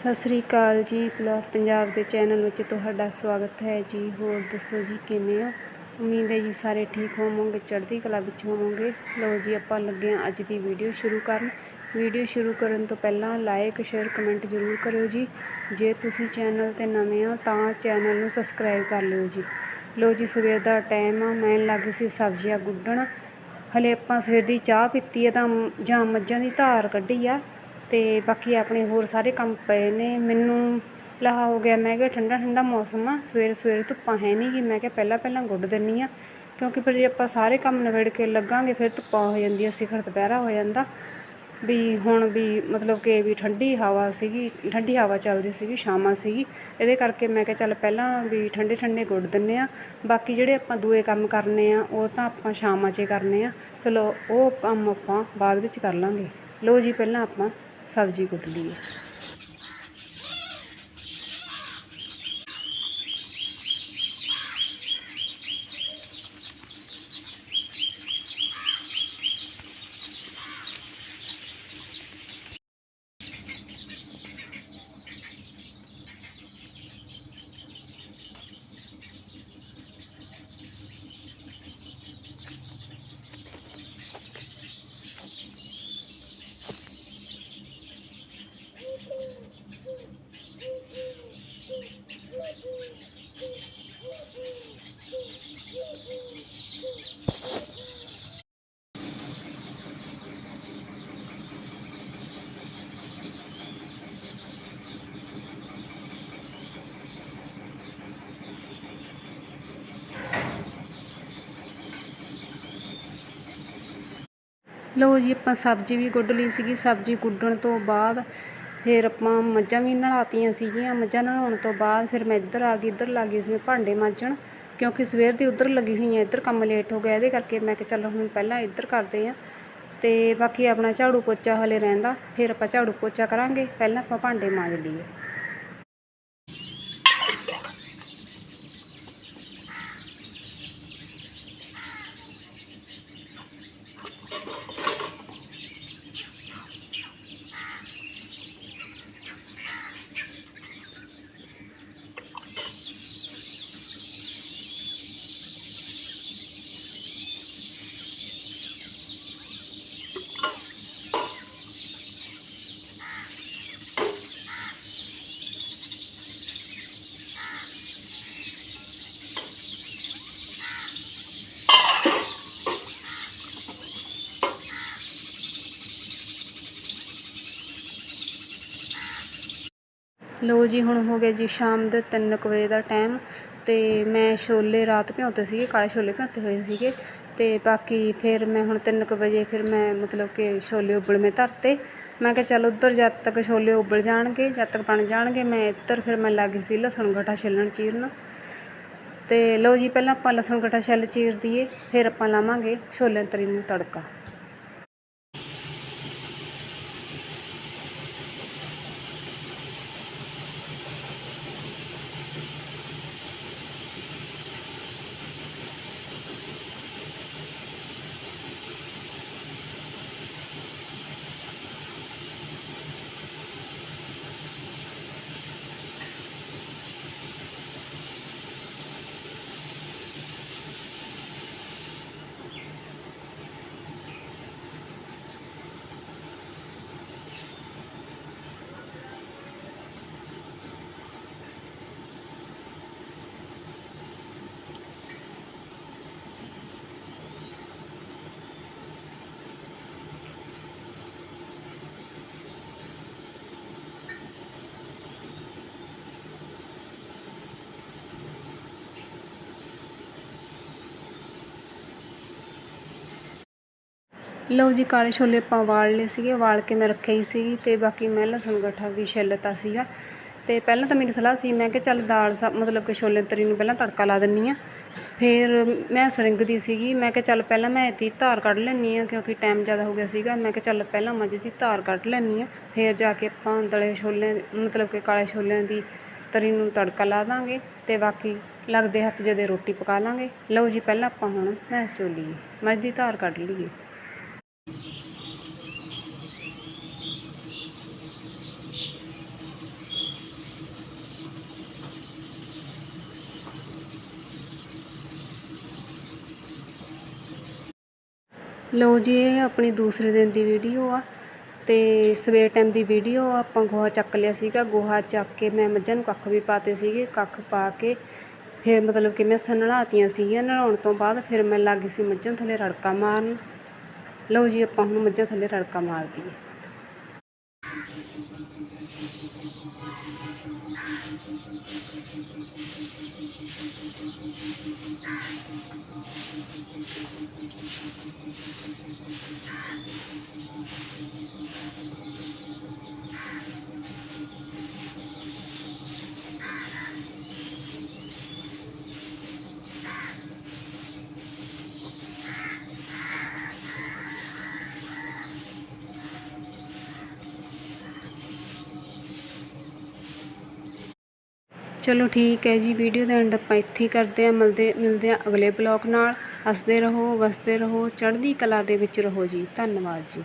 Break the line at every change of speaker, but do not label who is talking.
ਸਤਿ ਸ੍ਰੀ ਅਕਾਲ ਜੀ ਬਲੌਗ ਪੰਜਾਬ ਦੇ ਚੈਨਲ ਵਿੱਚ ਤੁਹਾਡਾ ਸਵਾਗਤ ਹੈ ਜੀ। ਹੋਰ ਦੱਸੋ ਜੀ ਕਿਵੇਂ ਹੋ? ਉਮੀਦ ਹੈ ਜੀ ਸਾਰੇ ਠੀਕ ਹੋਵੋਗੇ, ਚੜ੍ਹਦੀ ਕਲਾ ਵਿੱਚ ਹੋਵੋਗੇ। ਲਓ ਜੀ ਆਪਾਂ ਲੱਗੇ ਹਾਂ ਅੱਜ ਦੀ ਵੀਡੀਓ ਸ਼ੁਰੂ ਕਰਨ। ਵੀਡੀਓ ਸ਼ੁਰੂ ਕਰਨ ਤੋਂ ਪਹਿਲਾਂ ਲਾਈਕ ਸ਼ੇਅਰ ਕਮੈਂਟ ਜ਼ਰੂਰ ਕਰਿਓ ਜੀ। ਜੇ ਤੁਸੀਂ ਚੈਨਲ ਤੇ ਨਵੇਂ ਹੋ ਤਾਂ ਚੈਨਲ ਨੂੰ ਸਬਸਕ੍ਰਾਈਬ ਕਰ ਲਿਓ ਜੀ। ਲਓ ਜੀ ਸਵੇਰ ਦਾ ਟਾਈਮ ਆ, ਮੈਂ ਲੱਗ ਸੀ ਸਬਜ਼ੀਆਂ ਗੁੱਡਣ। ਹਲੇ ਆਪਾਂ ਸਵੇਰ ਦੀ ਚਾਹ ਪੀਤੀ ਆ ਤਾਂ ਜਾਂ ਮੱਝਾਂ ਦੀ ਧਾਰ ਕੱਢੀ ਆ। ਅਤੇ ਬਾਕੀ ਆਪਣੇ ਹੋਰ ਸਾਰੇ ਕੰਮ ਪਏ ਨੇ। ਮੈਨੂੰ ਲਹਾ ਹੋ ਗਿਆ। ਮੈਂ ਕਿਹਾ ਠੰਡਾ ਠੰਡਾ ਮੌਸਮ ਆ। ਸਵੇਰੇ ਸਵੇਰੇ ਧੁੱਪਾਂ ਹੈ ਨਹੀਂ ਗੀ ਮੈਂ ਕਿਹਾ ਪਹਿਲਾਂ ਪਹਿਲਾਂ ਗੁੱਡ ਦਿੰਨੀ ਆ। ਕਿਉਂਕਿ ਫਿਰ ਜੇ ਆਪਾਂ ਸਾਰੇ ਕੰਮ ਨਿਬੇੜ ਕੇ ਲੱਗਾਂਗੇ, ਫਿਰ ਧੁੱਪਾਂ ਹੋ ਜਾਂਦੀਆਂ, ਸਿਖਰ ਦੁਪਹਿਰਾ ਹੋ ਜਾਂਦਾ। ਵੀ ਹੁਣ ਵੀ ਮਤਲਬ ਕਿ ਵੀ ਠੰਡੀ ਹਵਾ ਸੀਗੀ, ਠੰਡੀ ਹਵਾ ਚੱਲਦੀ ਸੀਗੀ, ਸ਼ਾਮਾਂ ਸੀਗੀ। ਇਹਦੇ ਕਰਕੇ ਮੈਂ ਕਿਹਾ ਚੱਲ ਪਹਿਲਾਂ ਵੀ ਠੰਡੇ ਠੰਡੇ ਗੁੱਡ ਦਿੰਨੇ ਆ। ਬਾਕੀ ਜਿਹੜੇ ਆਪਾਂ ਦੂਏ ਕੰਮ ਕਰਨੇ ਆ, ਉਹ ਤਾਂ ਆਪਾਂ ਸ਼ਾਮਾਂ 'ਚ ਕਰਨੇ ਆ। ਚਲੋ ਉਹ ਕੰਮ ਆਪਾਂ ਬਾਅਦ ਵਿੱਚ ਕਰ ਲਾਂਗੇ। ਲਓ ਜੀ, ਪਹਿਲਾਂ ਆਪਾਂ ਸਬਜ਼ੀ ਕੁੱਟ ਹੈ। ਲਓ ਜੀ ਆਪਾਂ ਸਬਜ਼ੀ ਵੀ ਗੁੱਡ ਲਈ ਸੀਗੀ। ਸਬਜ਼ੀ ਗੁੱਡਣ ਤੋਂ ਬਾਅਦ ਫਿਰ ਆਪਾਂ ਮੱਝਾਂ ਵੀ ਨਲਾਤੀਆਂ ਸੀਗੀਆਂ। ਮੱਝਾਂ ਨਲਾਉਣ ਤੋਂ ਬਾਅਦ ਫਿਰ ਮੈਂ ਇੱਧਰ ਆ ਗਈ, ਇੱਧਰ ਲੱਗ ਗਈ ਸੀ ਮੈਂ ਭਾਂਡੇ ਮਾਂਜਣ, ਕਿਉਂਕਿ ਸਵੇਰ ਦੀ ਉੱਧਰ ਲੱਗੀ ਹੋਈ ਹਾਂ ਇੱਧਰ ਕੰਮ ਲੇਟ ਹੋ ਗਿਆ। ਇਹਦੇ ਕਰਕੇ ਮੈਂ ਕਿਹਾ ਚੱਲ ਹੁਣ ਪਹਿਲਾਂ ਇੱਧਰ ਕਰਦੇ ਹਾਂ ਤੇ ਬਾਕੀ ਆਪਣਾ ਝਾੜੂ ਪੋਚਾ ਹਲੇ ਰਹਿੰਦਾ, ਫਿਰ ਆਪਾਂ ਝਾੜੂ ਪੋਚਾ ਕਰਾਂਗੇ। ਪਹਿਲਾਂ ਆਪਾਂ ਭਾਂਡੇ ਮਾਂਜ ਲਈਏ। ਲਓ ਜੀ, ਹੁਣ ਹੋ ਗਿਆ ਜੀ ਸ਼ਾਮ ਦੇ ਤਿੰਨ ਕੁ ਵਜੇ ਦਾ ਟਾਈਮ ਤੇ ਮੈਂ ਛੋਲੇ ਰਾਤ ਭਿਉਂਤੇ ਸੀਗੇ, ਕਾਲੇ ਛੋਲੇ ਭਿਉਂਤੇ ਹੋਏ ਸੀਗੇ ਤੇ ਬਾਕੀ ਫਿਰ ਮੈਂ ਹੁਣ ਤਿੰਨ ਕੁ ਵਜੇ ਫਿਰ ਮੈਂ ਮਤਲਬ ਕਿ ਛੋਲੇ ਉਬਲ ਉਬਲਵੇਂ ਧਰਤੇ। ਮੈਂ ਕਿਹਾ ਚੱਲ ਉੱਧਰ ਜਦ ਤੱਕ ਛੋਲੇ ਉਬਲ ਜਾਣਗੇ, ਜਦ ਤੱਕ ਬਣ ਜਾਣਗੇ, ਮੈਂ ਇੱਧਰ ਫਿਰ ਮੈਂ ਲੱਗ ਗਈ ਸੀ ਲਸਣ ਗਠਾ ਛਿੱਲਣ ਚੀਰਨ। ਤੇ ਲਓ ਜੀ, ਪਹਿਲਾਂ ਆਪਾਂ ਲਸਣ ਗਠਾ ਛਿੱਲ ਚੀਰ ਦਈਏ, ਫਿਰ ਆਪਾਂ ਲਾਵਾਂਗੇ ਛੋਲੇ ਤਰੀ ਨੂੰ ਤੜਕਾ। ਲਓ ਜੀ, ਕਾਲੇ ਛੋਲੇ ਆਪਾਂ ਵਾਲ ਲਏ ਸੀਗੇ ਵਾਲ ਕੇ ਮੈਂ ਰੱਖੇ ਹੀ ਸੀਗੀ ਤੇ ਬਾਕੀ ਮੈਂ ਲਸਣ ਗਠਾ ਵੀ ਛਿੱਲਤਾ ਸੀਗਾ। ਤੇ ਪਹਿਲਾਂ ਤਾਂ ਮੇਰੀ ਸਲਾਹ ਸੀ, ਮੈਂ ਕਿਹਾ ਚੱਲ ਦਾਲ ਸਾ, ਮਤਲਬ ਕਿ ਛੋਲੇ ਤਰੀ ਨੂੰ ਪਹਿਲਾਂ ਤੜਕਾ ਲਾ ਦਿੰਨੀ ਆ। ਫਿਰ ਮੈਂ ਸਰਿੰਗਦੀ ਸੀਗੀ, ਮੈਂ ਕਿਹਾ ਚੱਲ ਪਹਿਲਾਂ ਮੈਂ ਇਹਦੀ ਧਾਰ ਕੱਢ ਲੈਂਦੀ ਆ, ਕਿਉਂਕਿ ਟਾਈਮ ਜ਼ਿਆਦਾ ਹੋ ਗਿਆ ਸੀਗਾ, ਮੈਂ ਕਿਹਾ ਚੱਲ ਪਹਿਲਾਂ ਮੱਝ ਦੀ ਧਾਰ ਕੱਢ ਲੈਂਦੀ ਆ। ਫਿਰ ਜਾ ਕੇ ਆਪਾਂ ਦਲੇ ਛੋਲੇ, ਮਤਲਬ ਕਿ ਕਾਲੇ ਛੋਲਿਆਂ ਦੀ ਤਰੀ ਨੂੰ ਤੜਕਾ ਲਾ ਦਾਂਗੇ ਤੇ ਬਾਕੀ ਲੱਗਦੇ ਹੱਥ ਜਦੇ ਰੋਟੀ ਪਕਾ ਲਾਂਗੇ। ਲਓ ਜੀ, ਪਹਿਲਾਂ ਆਪਾਂ ਹੁਣ ਮੈਸ ਚੋਲੀਏ ਮੱਝ ਦੀ ਧਾਰ ਕੱਢ ਲਈਏ। ਲਓ ਜੀ, ਇਹ ਆਪਣੀ ਦੂਸਰੇ ਦਿਨ ਦੀ ਵੀਡੀਓ ਆ ਤੇ ਸਵੇਰ ਟਾਈਮ ਦੀ ਵੀਡੀਓ ਆ ਆਪਾਂ ਗੋਹਾ ਚੱਕ ਲਿਆ ਸੀਗਾ। ਗੋਹਾ ਚੱਕ ਕੇ ਮੈਂ ਮੱਝਾਂ ਨੂੰ ਕੱਖ ਵੀ ਪਾਤੇ ਸੀਗੇ, ਕੱਖ ਪਾ ਕੇ ਫਿਰ ਮਤਲਬ ਕਿ ਮੈਂ ਨਲਾਤੀਆਂ ਸੀਗੀਆਂ। ਨਲਾਉਣ ਤੋਂ ਬਾਅਦ ਫਿਰ ਮੈਂ ਲੱਗ ਗਈ ਸੀ ਮੱਝਾਂ ਥੱਲੇ ਰੜਕਾ ਮਾਰਨ। ਲਓ ਜੀ, ਆਪਾਂ ਹੁਣ ਮੱਝਾਂ ਥੱਲੇ ਰੜਕਾ ਮਾਰਦੀ ਮਾਰ ਦਈਏ ਚਲੋ ਠੀਕ ਹੈ ਜੀ ਵੀਡੀਓ ਦਾ ਐਂਡ ਆਪਾਂ ਇੱਥੇ ਹੀ ਕਰਦੇ ਹਾਂ, ਮਿਲਦੇ ਮਿਲਦੇ ਹਾਂ ਅਗਲੇ ਬਲੌਗ ਨਾਲ। ਹੱਸਦੇ ਰਹੋ, ਵਸਦੇ ਰਹੋ, ਚੜ੍ਹਦੀ ਕਲਾ ਦੇ ਵਿੱਚ ਰਹੋ ਜੀ। ਧੰਨਵਾਦ ਜੀ।